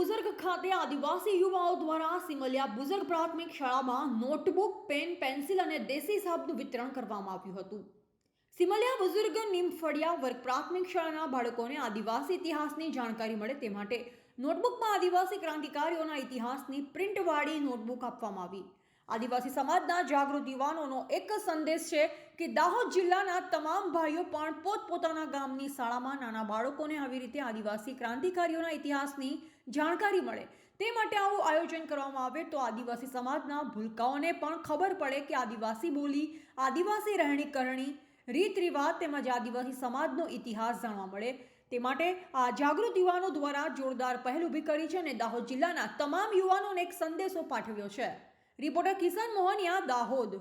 બુઝુર્ગ ખાતે આદિવાસી યુવાઓ દ્વારા સિમલિયા બુઝર્ગ પ્રાથમિક શાળામાં નોટબુક, પેન, પેન્સિલ અને દેશી સાબનું વિતરણ કરવામાં આવ્યું હતું. સિમલિયા બુઝુર્ગ નિમફળિયા વર્ગ પ્રાથમિક શાળાના બાળકોને આદિવાસી ઇતિહાસની જાણકારી મળે તે માટે નોટબુકમાં આદિવાસી ક્રાંતિકારીઓના ઇતિહાસની પ્રિન્ટવાળી નોટબુક આપવામાં આવી. આદિવાસી સમાજના જાગૃત યુવાનોનો એક સંદેશ છે કે દાહોદ જિલ્લાના તમામ ભાઈઓ પણ પોતપોતાના ગામની શાળામાં નાના બાળકોને આવી રીતે આદિવાસી ક્રાંતિકારીઓના ઇતિહાસની જાણકારી મળે. તે માટે આવું આયોજન કરવામાં આવે તો આદિવાસી સમાજના ભૂલકાઓને પણ ખબર પડે કે આદિવાસી બોલી, આદિવાસી રહેણી કરણી રીત રિવાજ તેમજ આદિવાસી સમાજનો ઇતિહાસ જાણવા મળે. તે માટે આ જાગૃત યુવાનો દ્વારા જોરદાર પહેલ ઊભી કરી છે અને દાહોદ જિલ્લાના તમામ યુવાનોને એક સંદેશો પાઠવ્યો છે. રિપોર્ટર કિશન મોહનિયા દાહોદ